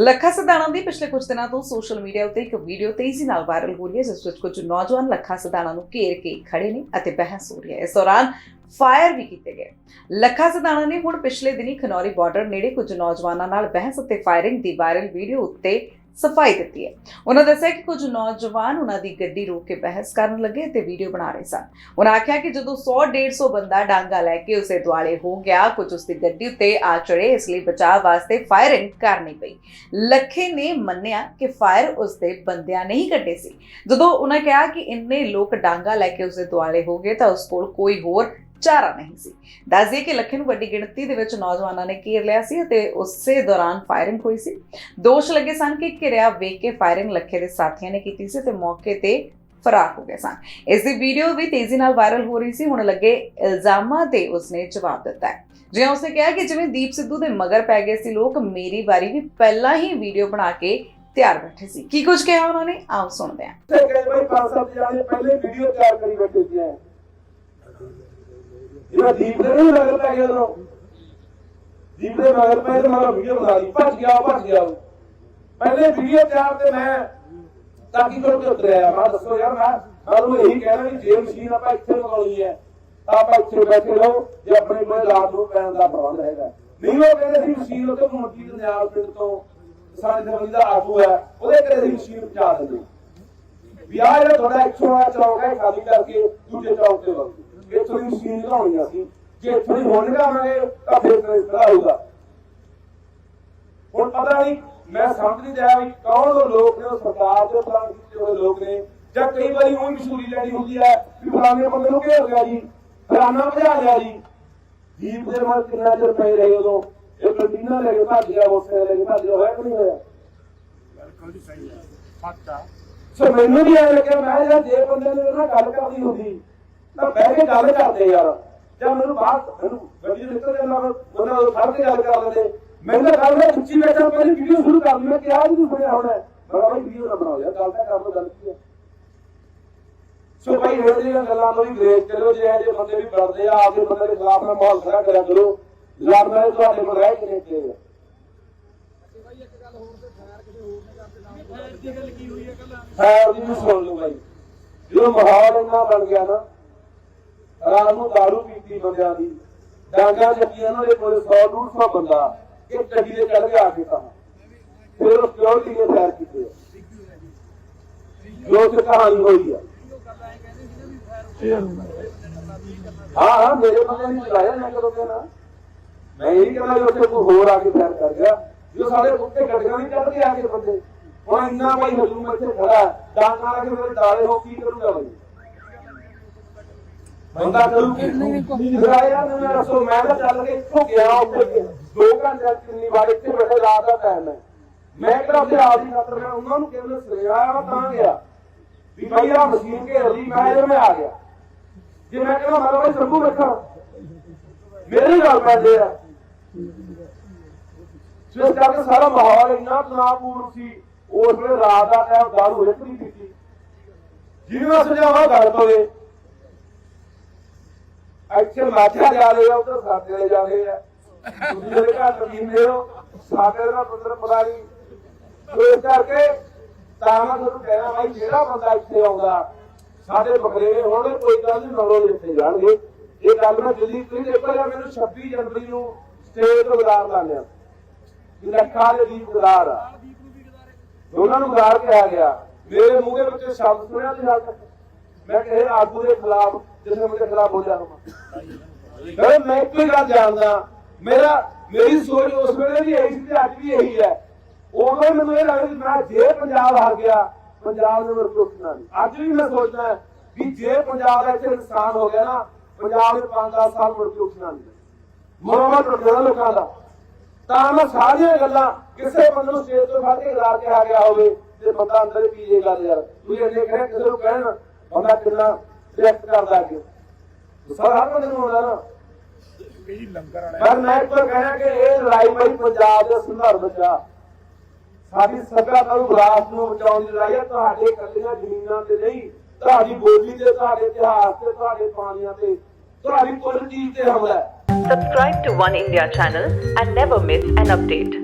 ਲੱਖਾ ਸਦਾਣਾ ਦੀ ਪਿਛਲੇ ਕੁਝ ਦਿਨਾਂ ਤੋਂ ਸੋਸ਼ਲ ਮੀਡੀਆ ਉੱਤੇ ਇੱਕ ਵੀਡੀਓ ਤੇਜ਼ੀ ਨਾਲ ਵਾਇਰਲ ਹੋ ਰਹੀ ਹੈ, ਜਿਸ ਵਿੱਚ ਕੁਝ ਨੌਜਵਾਨ ਲੱਖਾ ਸਦਾਣਾ ਨੂੰ ਘੇਰ ਕੇ ਖੜੇ ਨੇ ਅਤੇ ਬਹਿਸ ਹੋ ਰਹੀ ਹੈ। ਇਸ ਦੌਰਾਨ ਫਾਇਰ ਵੀ ਕੀਤੇ ਗਏ। ਲੱਖਾ ਸਦਾਣਾ ਨੇ ਹੁਣ ਪਿਛਲੇ ਦਿਨੀ ਖਨੌਰੀ ਬਾਰਡਰ ਨੇੜੇ ਕੁਝ ਨੌਜਵਾਨਾਂ ਨਾਲ ਬਹਿਸ ਅਤੇ ਫਾਇਰਿੰਗ ਦੀ ਵਾਇਰਲ ਵੀਡੀਓ ਉੱਤੇ ਸਫ਼ਾਈ ਦਿੱਤੀ ਹੈ। ਉਹਨਾਂ ਦੱਸਿਆ ਕਿ ਕੁਝ ਨੌਜਵਾਨ ਉਹਨਾਂ ਦੀ ਗੱਡੀ ਰੋਕ ਕੇ ਬਹਿਸ ਕਰਨ ਲੱਗੇ ਤੇ ਵੀਡੀਓ ਬਣਾ ਰਹੇ ਸਨ। ਉਹਨਾਂ ਆਖਿਆ ਕਿ ਜਦੋਂ 100 150 ਬੰਦਾ ਡਾਂਗਾ ਲੈ ਕੇ ਉਸੇ ਦੁਆਲੇ ਹੋ ਗਿਆ, ਕੁਝ ਉਸ ਦੀ ਗੱਡੀ ਉੱਤੇ ਆ ਚੜੇ ਇਸ ਲਈ ਬਚਾਅ ਵਾਸਤੇ ਫਾਇਰਿੰਗ ਕਰਨੀ ਪਈ। ਲੱਖੇ ਨੇ ਮੰਨਿਆ ਕਿ ਫਾਇਰ ਉਸ ਦੇ ਬੰਦਿਆਂ ਨਹੀਂ ਕੱਢੇ ਸੀ। ਜਦੋਂ ਉਹਨਾਂ ਕਿਹਾ ਕਿ ਇੰਨੇ ਲੋਕ ਡਾਂਗਾ ਲੈ ਕੇ ਉਸਦੇ ਦੁਆਲੇ ਹੋ ਗਏ ਤਾਂ ਉਸ ਕੋਲ ਕੋਈ ਹੋਰ ਚਾਰਾ ਨਹੀਂ ਸੀ। ਦੱਸਦੇ ਕਿ ਲੱਖੇ ਨੂੰ ਵੱਡੀ ਗਿਣਤੀ ਦੇ ਵਿੱਚ ਨੌਜਵਾਨਾਂ ਨੇ ਘੇਰ ਲਿਆ ਸੀ ਅਤੇ ਉਸੇ ਦੌਰਾਨ ਫਾਇਰਿੰਗ ਹੋਈ ਸੀ। ਦੋਸ਼ ਲੱਗੇ ਸਨ ਕਿ ਘਿਰਿਆ ਵੇਖ ਕੇ ਫਾਇਰਿੰਗ ਲੱਖੇ ਦੇ ਸਾਥੀਆਂ ਨੇ ਕੀਤੀ ਸੀ ਤੇ ਮੌਕੇ ਤੇ ਫਰਾਰ ਹੋ ਗਏ ਸਨ। ਇਸ ਦੀ ਵੀਡੀਓ ਵੀ ਤੇਜ਼ੀ ਨਾਲ ਵਾਇਰਲ ਹੋ ਰਹੀ ਸੀ। ਹੁਣ ਲੱਗੇ ਇਲਜ਼ਾਮਾਂ ਤੇ ਉਸਨੇ ਜਵਾਬ ਦਿੱਤਾ ਹੈ। ਜਿਵੇਂ ਉਸਨੇ ਕਿਹਾ ਕਿ ਜਿਵੇਂ ਦੀਪ ਸਿੱਧੂ ਦੇ ਮਗਰ ਪੈ ਗਏ ਸੀ, ਲੋਕ ਮੇਰੀ ਵਾਰੀ ਵੀ ਪਹਿਲਾਂ ਹੀ ਵੀਡੀਓ ਬਣਾ ਕੇ ਤਿਆਰ ਬੈਠੇ ਸੀ। ਕੀ ਕੁਝ ਕਿਹਾ ਉਹਨਾਂ ਨੇ? ਆਓ ਸੁਣਦੇ ਹਾਂ। ਪਹਿਲੇ ਵੀਡੀਓ ਤਿਆਰ ਕਰੀ ਬੈਠੇ ਸੀ ਐ ਜਿਹੜਾ ਦੀਪ ਦੇ ਨਹੀਂ ਮਗਰ ਪੈ ਗਿਆ ਉਦੋਂ ਦੀਪ ਦੇ ਮਗਰ ਪੈ ਤੇ ਮਗਰ ਵੀਡੀਓ ਬਣਾ ਲਈ। ਭੱਜ ਗਿਆ ਭੱਜ ਗਿਆ ਪਹਿਲੇ ਵੀਡੀਓ ਤਿਆਰ ਤੇ ਮੈਂ ਤਾਂ ਕੀ ਕਰਕੇ ਉਤਰਿਆ। ਮੈਂ ਦੱਸੋ ਯਾਰ, ਮੈਂ ਮੈਂ ਤੁਹਾਨੂੰ ਇਹੀ ਕਹਿਣਾ ਕਿ ਜੇ ਮਸ਼ੀਨ ਆਪਾਂ ਇੱਥੇ ਲਗਾਉਣੀ ਹੈ, ਤਾਂ ਆਪਾਂ ਇੱਥੇ ਬੈਠੇ ਰਹੋ। ਜੇ ਆਪਣੇ ਕੋਲ ਰਾਤ ਨੂੰ ਪੈਣ ਦਾ ਪ੍ਰਬੰਧ ਹੈਗਾ। ਨਹੀਂ, ਉਹ ਕਹਿੰਦੇ ਸੀ ਮਸ਼ੀਨ ਉੱਤੇ ਮੁੰਡੀ ਦੇ ਨਿਆਲ ਪਿੰਡ ਤੋਂ ਸਾਡੇ ਜ਼ਮੀਨ ਦਾ ਆਸੂ ਹੈ। ਉਹਦੇ ਘਰੇ ਦੀ ਮਸ਼ੀਨ ਪਹੁੰਚਾ ਦਿੰਦੇ। ਵਿਆਹ ਜਿਹੜਾ ਤੁਹਾਡਾ ਇੱਥੋਂ ਆ ਚੌਂਕ ਹੈ ਖਾਲੀ ਕਰਕੇ ਦੂਜੇ ਚੌਂਕ ਤੇ ਵਗੋ ਇੱਥੋਂ ਦੀ ਮਸ਼ੀਨ ਲਾਉਣੀ ਆ ਅਸੀਂ ਜੇ ਇੱਥੋਂ ਦੀ ਹੁਣ ਲਾਵਾਂਗੇ ਤਾਂ ਫਿਰ ਕਿਹੜਾ ਹੋਊਗਾ। ਹੁਣ ਪਤਾ ਨਹੀਂ ਮੈਂ ਸਮਝ ਨਹੀਂ ਰਿਹਾ ਵੀ ਕੌਣ ਉਹ ਲੋਕ ਨੇ ਉਹ ਸਰਕਾਰ ਦੇ ਪਲਾਨ ਕੀਤੇ ਹੋਏ ਲੋਕ ਨੇ ਜਾਂ ਕਈ ਵਾਰੀ ਉਹ ਮਸ਼ਹੂਰੀ ਲੈਣੀ ਹੁੰਦੀ ਹੈ ਵੀ ਫਲਾਣੇ ਬੰਦੇ ਨੂੰ ਘੇਰ ਲਿਆ ਜੀ? ਫਲਾਣਾ ਭਜਾ ਲਿਆ ਜੀ। ਜੀਪ ਦੇ ਮਨ ਕਿੰਨਾ ਚਿਰ ਪਏ ਰਹੇ ਉਦੋਂ? ਇਹ ਕੰਟੀਨਾ ਲੈ ਕੇ ਭੱਜ ਗਿਆ ਮੋਟਰ ਲੈ ਕੇ ਭੱਜ ਗਿਆ ਹੋਇਆ ਕਿ ਨਹੀਂ ਹੋਇਆ? ਸੋ ਮੈਨੂੰ ਵੀ ਐਂ ਲੱਗਿਆ ਮੈਂ ਯਾਰ ਜੇ ਬੰਦੇ ਨੇ ਉਹਨਾਂ ਗੱਲ ਕਰਨੀ ਹੁੰਦੀ ਤਾਂ ਬਹਿ ਕੇ ਗੱਲ ਕਰਦੇ ਯਾਰ। ਜਾਂ ਮੈਨੂੰ ਬਾਹਰ ਮੈਨੂੰ ਗੱਡੀ ਦੇ ਨਿਕਲ ਜਾਂਦਾ ਉਹਨਾਂ ਨਾਲ ਖੜ ਕੇ ਗੱਲ ਕਰ ਲੈਂਦੇ। ਮੈਨੂੰ ਤਾਂ ਗੱਲ ਮੈਂ ਉੱਚੀ ਬੈਠਾ ਪਹਿਲੀ ਵੀਡੀਓ ਸ਼ੁਰੂ ਕਰ ਮੈਂ ਕਿਹਾ ਜੀ ਤੂੰ ਸੁਣਿਆ ਹੋਣਾ। ਮੈਂ ਕਿਹਾ ਭਾਈ ਵੀਡੀਓ ਨਾ ਬਣਾਓ ਯਾਰ ਗੱਲ ਤਾਂ ਕਰ ਲਓ ਗੱਲ ਕੀ ਹੈ। ਸੋ ਭਾਈ ਇਹ ਜਿਹੜੀਆਂ ਗੱਲਾਂ ਨੂੰ ਵੀ ਗ੍ਰੇਸ ਕਰੋ ਜੇ ਇਹ ਜਿਹੇ ਬੰਦੇ ਵੀ ਬਣਦੇ ਆ ਆਪਦੇ ਬੰਦੇ ਦੇ ਖਿਲਾਫ ਨਾਲ ਮਾਹੌਲ ਖੜਾ ਕਰਿਆ ਕਰੋ। ਲੜਨਾ ਇਹ ਤੁਹਾਡੇ ਕੋਲ ਰਹਿ ਕੇ ਨਹੀਂ ਚਾਹੀਦਾ ਖੈਰ ਦੀ ਵੀ ਸੁਣ ਲਓ ਬਾਈ। ਜਦੋਂ ਮਾਹੌਲ ਇੰਨਾ ਬਣ ਗਿਆ ਨਾ ਰਾਤ ਨੂੰ ਦਾਰੂ ਪੀਤੀ ਬੰਦਿਆਂ ਦੀ। ਡਾਂਗਾ ਚੱਕੀਆਂ ਉਹਨਾਂ ਦੇ ਕੋਲ 100 150 ਬੰਦਾ। ਇੱਕ ਗੱਡੀ ਦੇ ਚੜ ਗਿਆ ਆ ਕੇ ਤਾਂ। ਫਿਰ ਉਹ ਸਿਕਿਉਰਿਟੀ ਨੇ ਤਿਆਰ ਕੀਤੇ। ਜੋ ਤੇ ਕਹਾਣੀ ਹੋਈ ਆ। ਹਾਂ ਹਾਂ, ਮੇਰੇ ਬੰਦੇ ਨੇ ਚਲਾਇਆ, ਮੈਂ ਕਦੋਂ ਕਹਿਣਾ? ਮੈਂ ਇਹ ਕਹਿੰਦਾ ਵੀ ਉੱਥੇ ਕੋਈ ਹੋਰ ਆ ਕੇ ਤਿਆਰ ਕਰ ਗਿਆ। ਜੋ ਸਾਡੇ ਉੱਤੇ ਗੱਡੀਆਂ ਨਹੀਂ ਚੜਦੇ ਆ ਕੇ ਬੰਦੇ। ਹੁਣ ਇੰਨਾ ਭਾਈ ਹਜੂਮ ਇੱਥੇ ਖੜਾ ਡਾਂਗਾ ਆ ਕੇ ਮੇਰੇ ਡਾਲੇ ਹੋ, ਕੀ ਕਰੂਗਾ ਬਈ? ਬੰਦਾ ਕਰੂ ਕਿ ਰਾਇਆ ਨੇ ਮੈਂ ਰਸੋ ਮੈਂ ਤਾਂ ਚੱਲ ਕੇ ਇੱਥੋਂ ਗਿਆ ਉੱਥੇ। ਦੋ ਘੰਟੇ ਕਿੰਨੀ ਵਾਰ ਇੱਥੇ ਬੈਠੇ ਰਾਤ ਦਾ ਟਾਈਮ ਹੈ। ਮੈਂ ਕਿਹੜਾ ਉੱਥੇ ਆਪ ਦੀ ਖਾਤਰ ਮੈਂ ਉਹਨਾਂ ਨੂੰ ਕਹਿੰਦਾ ਸਰਿਆ ਤਾਂ ਗਿਆ। ਵੀ ਭਾਈ ਆ ਮਸ਼ੀਨ ਘੇਰ ਲਈ ਮੈਂ ਇਹਦੇ ਮੈਂ ਆ ਗਿਆ। ਜੇ ਮੈਂ ਕਹਿੰਦਾ ਮੈਂ ਭਾਈ ਸੰਭੂ ਰੱਖਾਂ ਮੇਰੀ ਗੱਲ ਪੈਂਦੇ ਆ ਸੋ ਇਸ ਕਰਕੇ ਸਾਰਾ ਮਾਹੌਲ ਇੰਨਾ ਤਣਾਅਪੂਰਨ ਸੀ ਉਸ ਵੇਲੇ ਰਾਤ ਦਾ ਟਾਈਮ ਦਾਰੂ ਹਿੱਟ ਨਹੀਂ ਪੀਤੀ। ਜਿਹਨੂੰ ਸੁਝਾਵਾ ਗੱਲ ਪਵੇ ਐਕਚੁਅਲ ਮਾਝਾ ਜਾ ਰਹੇ ਆ, ਉਧਰ ਸਾਡੇ ਜਾ ਰਹੇ ਆ। ਤੁਸੀਂ ਜਿਹੜੇ ਘਰ ਪੀਂਦੇ ਹੋ ਸਾਡੇ ਦਾ ਪੁੱਤਰ ਪਤਾ ਨਹੀਂ। ਇਸ ਕਰਕੇ ਤਾਂ ਮੈਂ ਤੁਹਾਨੂੰ ਕਹਿਣਾ ਭਾਈ, ਜਿਹੜਾ ਬੰਦਾ ਇੱਥੇ ਆਉਂਦਾ, ਸਾਡੇ ਬਕਰੇ ਹੋਣਗੇ ਕੋਈ ਗੱਲ ਨਹੀਂ, ਮਗਰੋਂ ਇੱਥੇ ਜਾਣਗੇ। ਇਹ ਗੱਲ ਮੈਂ ਦਿੱਲੀ ਤੋਂ ਹੀ ਦੇਖਿਆ ਮੈਨੂੰ 26 ਜਨਵਰੀ ਨੂੰ ਸਟੇਟ ਤੋਂ ਲਾਣਿਆ ਕਿ ਦੇ ਦੀਪ ਗਦਾਰ ਆ। ਦੋਨਾਂ ਨੂੰ ਗਦਾਰ ਕਿਹਾ ਗਿਆ। ਮੇਰੇ ਮੂੰਹ ਦੇ ਵਿੱਚ ਸ਼ਬਦ ਸੁਣਿਆ ਤੇ ਹਾਲ ਤੱਕ ਮੈਂ ਕਿਸੇ ਆਗੂ ਦੇ ਖਿਲਾਫ ਜਿਸ ਨੇ ਮੇਰੇ ਖਿਲਾਫ ਬੋਲਿਆ ਹੋਵੇ ਮੈਂ ਮੈਂ ਇੱਕੋ ਗੱਲ ਜਾਣਦਾ, ਮੇਰਾ, ਮੇਰੀ ਸੋਚ ਉਸ ਵੇਲੇ ਵੀ ਇਹੀ ਸੀ ਤੇ ਅੱਜ ਵੀ ਇਹੀ ਹੈ। ਉਦੋਂ ਮੈਨੂੰ ਇਹ ਲੱਗਦਾ ਮੈਂ ਜੇ ਪੰਜਾਬ ਹਾਰ ਗਿਆ, ਪੰਜਾਬ ਨੇ ਮੇਰੇ ਕੋਲ ਨਹੀਂ। ਅੱਜ ਵੀ ਮੈਂ ਸੋਚਦਾ ਕਿ ਜੇ ਪੰਜਾਬ ਦਾ ਇੱਥੇ ਨੁਕਸਾਨ ਹੋ ਗਿਆ ਨਾ, ਪੰਜਾਬ ਨੇ 5-10 ਸਾਲ ਮੁੜ ਕੇ ਉੱਠਣਾ ਨਹੀਂ। ਮਰੋਮਾ ਟੁੱਟ ਜਾਣਾ ਲੋਕਾਂ ਦਾ। ਤਾਂ ਮੈਂ ਸਾਰੀਆਂ ਗੱਲਾਂ ਕਿਸੇ ਬੰਦੇ ਨੂੰ ਸਟੇਜ ਤੋਂ ਫੜ ਕੇ ਗਾਰ ਕੇ ਆ ਗਿਆ ਹੋਵੇ, ਤੇ ਬੰਦਾ ਅੰਦਰ ਹੀ ਪੀ ਜੇਗਾ ਯਾਰ। ਤੂੰ ਇਹ ਕਹਿ ਕਿਸੇ ਨੂੰ ਕਹਿਣ, ਬੰਦਾ ਕਿੰਨਾ ਰਿਐਕਟ ਕਰਦਾ ਅੱਗੇ ਸਾਰਾ ਹਰ ਬੰਦੇ ਨੂੰ ਹੁੰਦਾ ਨਾ। ਪਰ ਮੈਂ ਇੱਕ ਵਾਰ ਕਹਿਣਾ ਕਿ ਇਹ ਲੜਾਈ ਬਈ ਪੰਜਾਬ ਦੇ ਸੰਦਰਭ ਵਿੱਚ ਆ। ਸਾਡੀ ਸੱਭਿਅਤਾ ਨੂੰ ਵਿਰਾਸਤ ਨੂੰ ਬਚਾਉਣ ਦੀ ਲੜਾਈ ਹੈ ਤੁਹਾਡੇ ਇਕੱਲੀਆਂ ਜ਼ਮੀਨਾਂ ਤੇ ਨਹੀਂ ਤੁਹਾਡੀ ਬੋਲੀ ਤੇ ਤੁਹਾਡੇ ਇਤਿਹਾਸ ਤੇ ਤੁਹਾਡੇ ਪਾਣੀਆਂ ਤੇ ਤੁਹਾਡੀ ਕੁੱਲ ਚੀਜ਼ ਤੇ ਹਮਲਾ ਹੈ। Subscribe to One India channel and never miss an update.